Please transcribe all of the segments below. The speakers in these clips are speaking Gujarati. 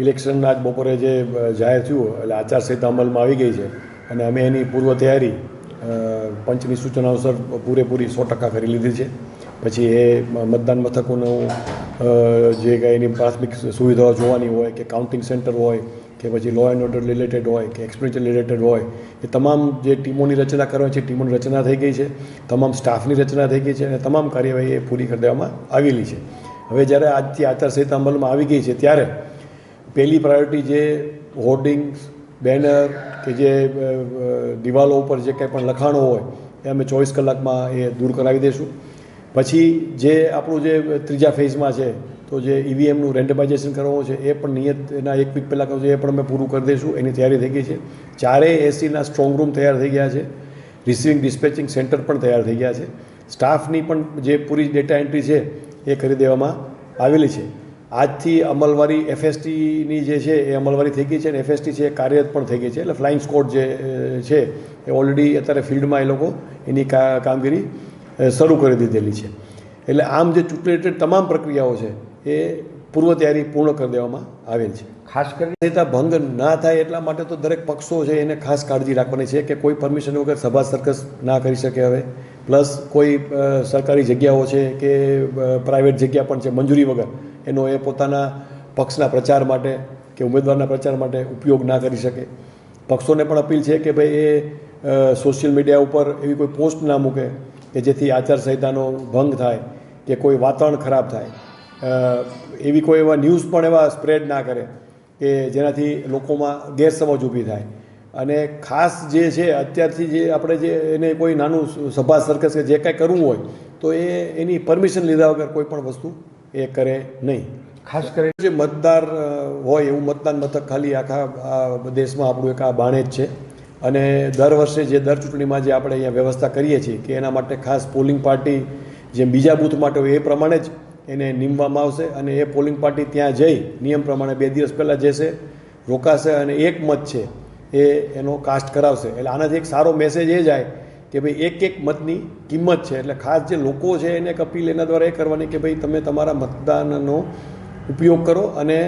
ઇલેક્શન જ બપોરે જે જાહેર થયું એટલે આચારસંહિતા અમલમાં આવી ગઈ છે. અને અમે એની પૂર્વ તૈયારી પંચની સૂચના અનુસાર પૂરેપૂરી સો ટકા કરી લીધી છે. પછી એ મતદાન મથકોનું જે કાંઈ એની પ્રાથમિક સુવિધાઓ જોવાની હોય કે કાઉન્ટિંગ સેન્ટર હોય, કે પછી લો એન્ડ ઓર્ડર રિલેટેડ હોય, કે એક્સપેન્ચર રિલેટેડ હોય, એ તમામ જે ટીમોની રચના કરવાની છે, ટીમોની રચના થઈ ગઈ છે. તમામ સ્ટાફની રચના થઈ ગઈ છે અને તમામ કાર્યવાહી એ પૂરી કરી દેવામાં આવેલી છે. હવે જ્યારે આજથી આચારસંહિતા અમલમાં આવી ગઈ છે, ત્યારે પહેલી પ્રાયોરિટી જે હોર્ડિંગ્સ બેનર કે જે દિવાલો ઉપર જે કંઈ પણ લખાણો હોય, એ અમે ચોવીસ કલાકમાં એ દૂર કરાવી દઈશું પછી જે આપણું જે ત્રીજા ફેઝમાં છે, તો જે ઈવીએમનું રેન્ડમાઇઝેશન કરવાનું છે, એ પણ નિયત, એના એક વીક પહેલાં કરવું છે એ પણ અમે પૂરું કરી દઈશું એની તૈયારી થઈ ગઈ છે. ચારેય એસીના સ્ટ્રોંગ રૂમ તૈયાર થઈ ગયા છે રિસીવિંગ ડિસ્પેચિંગ સેન્ટર પણ તૈયાર થઈ ગયા છે. સ્ટાફની પણ જે પૂરી ડેટા એન્ટ્રી છે, એ કરી દેવામાં આવેલી છે. આજથી અમલવારી એફએસટીની જે છે એ અમલવારી થઈ ગઈ છે અને એફએસટી છે એ કાર્યરત પણ થઈ ગઈ છે. એટલે ફ્લાઇંગ સ્કોડ જે છે એ ઓલરેડી અત્યારે ફિલ્ડમાં એ લોકો એની કા કામગીરી શરૂ કરી દીધેલી છે. એટલે આમ જે ચૂંટણી રિલેટેડ તમામ પ્રક્રિયાઓ છે એ પૂર્વ તૈયારી પૂર્ણ કરી દેવામાં આવેલ છે. ખાસ કરીને ભંગ ના થાય એટલા માટે તો દરેક પક્ષો છે એને ખાસ કાળજી રાખવાની છે કે કોઈ પરમિશન વગર સભા સર્કસ ના કરી શકે હવે. પ્લસ કોઈ સરકારી જગ્યાઓ છે કે પ્રાઇવેટ જગ્યા પણ છે મંજૂરી વગર, એનો એ પોતાના પક્ષના પ્રચાર માટે કે ઉમેદવારના પ્રચાર માટે ઉપયોગ ના કરી શકે. પક્ષોને પણ અપીલ છે કે ભાઈ એ સોશિયલ મીડિયા ઉપર એવી કોઈ પોસ્ટ ના મૂકે કે જેથી આચારસંહિતાનો ભંગ થાય, કે કોઈ વાતાવરણ ખરાબ થાય. એવી કોઈ એવા ન્યૂઝ પણ એવા સ્પ્રેડ ના કરે કે જેનાથી લોકોમાં ગેરસમજ ઊભી થાય. અને ખાસ જે છે અત્યારથી જે આપણે જે એને કોઈ નાનું સભા સર્કસ કે જે કાંઈ કરવું હોય તો એ એની પરમિશન લીધા વગર કોઈ પણ વસ્તુ એ કરે નહીં. ખાસ કરીને જે મતદાર હોય એવું મતદાન મથક ખાલી આખા દેશમાં આપણું એક આ બાણે જ છે. અને દર વર્ષે જે દર ચૂંટણીમાં જે આપણે અહીંયા વ્યવસ્થા કરીએ છીએ કે એના માટે ખાસ પોલિંગ પાર્ટી જે બીજા બૂથ માટે હોય એ પ્રમાણે જ એને નીમવામાં આવશે અને એ પોલિંગ પાર્ટી ત્યાં જઈ નિયમ પ્રમાણે બે દિવસ પહેલાં જશે રોકાશે અને એક મત છે એ એનો કાસ્ટ કરાવશે. એટલે આનાથી એક સારો મેસેજ એ જાય કે ભાઈ એક એક મતની કિંમત છે. એટલે ખાસ જે લોકો છે એને એક અપીલ એના દ્વારા એ કરવાની કે ભાઈ તમે તમારા મતદાનનો ઉપયોગ કરો અને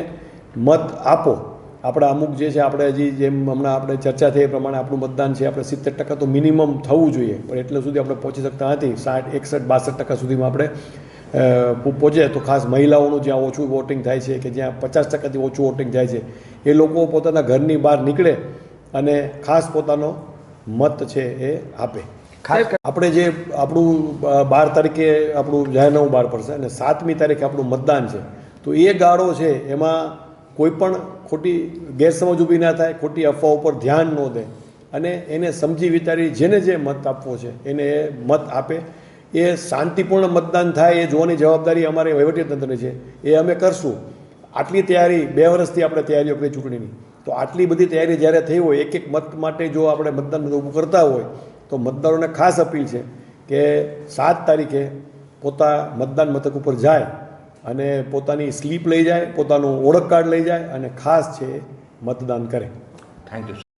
મત આપો. આપણા અમુક જે છે, આપણે હજી જેમ હમણાં આપણે ચર્ચા થઈ એ પ્રમાણે આપણું મતદાન છે, આપણે સિત્તેર ટકા તો મિનિમમ થવું જોઈએ. પણ એટલે સુધી આપણે પહોંચી શકતા નથી. સાઠ, એકસઠ, બાસઠ ટકા સુધીમાં આપણે પહોંચે તો ખાસ મહિલાઓનું જ્યાં ઓછું વોટિંગ થાય છે કે જ્યાં પચાસ ટકાથી ઓછું વોટિંગ થાય છે, એ લોકો પોતાના ઘરની બહાર નીકળે અને ખાસ પોતાનો મત છે એ આપે. ખાસ આપણે જે આપણું બાર તારીખે આપણું જાહેરનામું બહાર પડશે અને સાતમી તારીખે આપણું મતદાન છે તો એ ગાળો છે એમાં કોઈ પણ ખોટી ગેરસમજ ઊભી ના થાય ખોટી અફવાઓ પર ધ્યાન ન દે અને એને સમજી વિચારી જેને જે મત આપવો છે એને એ મત આપે. એ શાંતિપૂર્ણ મતદાન થાય એ જોવાની જવાબદારી અમારે વહીવટીતંત્રની છે એ અમે કરશું. આટલી તૈયારી બે વર્ષથી આપણે તૈયારીઓ કરી ચૂંટણીની. તો આટલી બધી તૈયારી જ્યારે થઈ હોય એક એક મત માટે જો આપણે મતદાન ઊભું કરતા હોય, તો મતદારોને ખાસ અપીલ છે કે સાત તારીખે પોતા મતદાન મથક ઉપર જાય અને પોતાની સ્લીપ લઈ જાય, પોતાનું ઓળખ કાર્ડ લઈ જાય અને ખાસ છે મતદાન કરે. Thank you